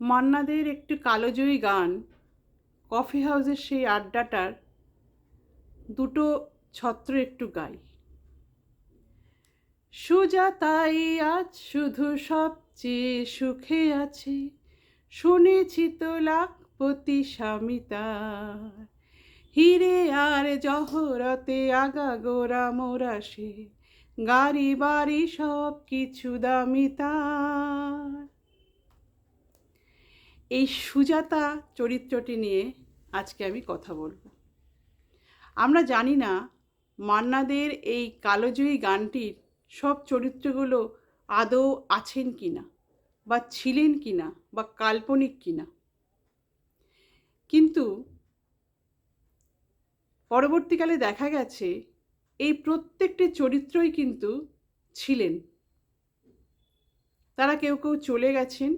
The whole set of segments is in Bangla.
মান্নাদের একটি কালোজয়ী গান, কফি হাউসের সেই আড্ডাটার দুটো ছত্র একটু গাই। সুজাতাই আজ শুধু সবচেয়ে সুখে আছে, শুনেছি তো লাখপতি স্বামী তার। হিরে আর জহরতে আগা গোরা মোরা সে গাড়ি বাড়ি সব কিছু দামি তার। এই সুজাতা চরিত্রটি নিয়ে আজকে আমি কথা বলব। আমরা জানি না মান্নাদের এই কালোজয়ী গানটির সব চরিত্রগুলো আদৌ আছেন কি না বা ছিলেন কি না বা কাল্পনিক কি না কিন্তু পরবর্তীকালে দেখা গেছে এই প্রত্যেকটি চরিত্রই কিন্তু ছিলেন। তারা কেউ কেউ চলে গেছেন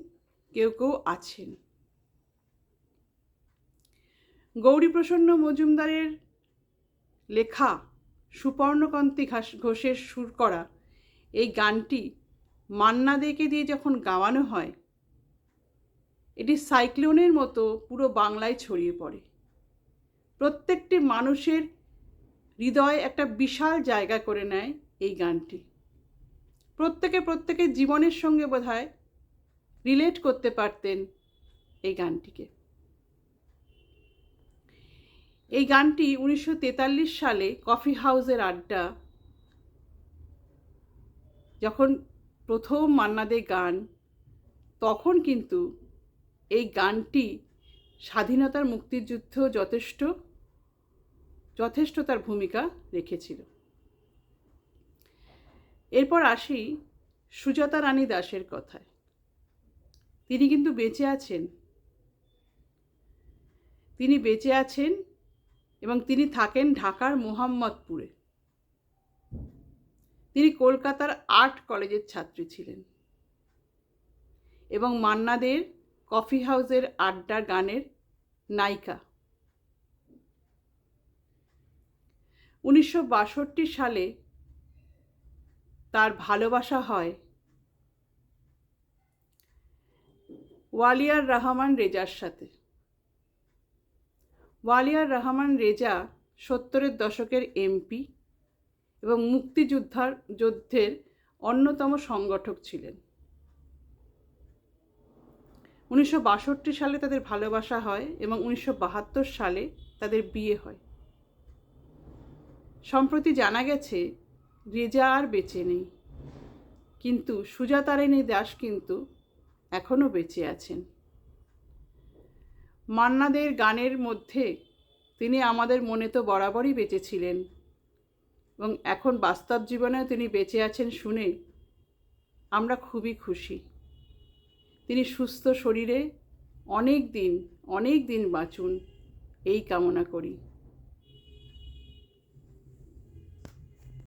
কেউ কেউ আছেন। গৌরীপ্রসন্ন মজুমদারের লেখা সুপর্ণকান্তি ঘাস ঘোষের সুর করা এই গানটি মান্না দেকে দিয়ে যখন গাওয়ানো হয়, এটি সাইক্লোনের মতো পুরো বাংলায় ছড়িয়ে পড়ে। প্রত্যেকটি মানুষের হৃদয় একটা বিশাল জায়গা করে নেয় এই গানটি। প্রত্যেকে প্রত্যেকের জীবনের সঙ্গে বোধ হয় রিলেট করতে পারতেন এই গানটিকে। এই গানটি উনিশশো তেতাল্লিশ সালে কফি হাউসের আড্ডা, যখন প্রথম মান্নাদের গান, তখন কিন্তু এই গানটি স্বাধীনতার মুক্তিযুদ্ধ যথেষ্ট যথেষ্ট তার ভূমিকা রেখেছিল। এরপর আসি সুজাতা রানী দাসের কথায়। তিনি কিন্তু বেঁচে আছেন। তিনি বেঁচে আছেন এবং তিনি থাকেন ঢাকার মোহাম্মদপুরে। তিনি কলকাতার আর্ট কলেজের ছাত্রী ছিলেন এবং মান্নাদের কফি হাউসের আড্ডার গানের নায়িকা। উনিশশো বাষট্টি সালে তার ভালোবাসা হয় ওয়ালিয়ার রহমান রেজার সাথে। ওয়ালিয়ার রহমান রেজা সত্তরের দশকের এমপি এবং মুক্তিযোদ্ধার যুদ্ধের অন্যতম সংগঠক ছিলেন। উনিশশো বাষট্টি সালে তাদের ভালোবাসা হয় এবং উনিশশো বাহাত্তর সালে তাদের বিয়ে হয়। সম্প্রতি জানা গেছে, রেজা আর বেঁচে নেই। কিন্তু সুজাতারিণী দাস কিন্তু এখনও বেঁচে আছেন। মান্নাদের গানের মধ্যে তিনি আমাদের মনে তো বরাবরই বেঁচেছিলেন এবং এখন বাস্তব জীবনেও তিনি বেঁচে আছেন শুনে আমরা খুবই খুশি। তিনি সুস্থ শরীরে অনেক দিন অনেক দিন বাঁচুন, এই কামনা করি।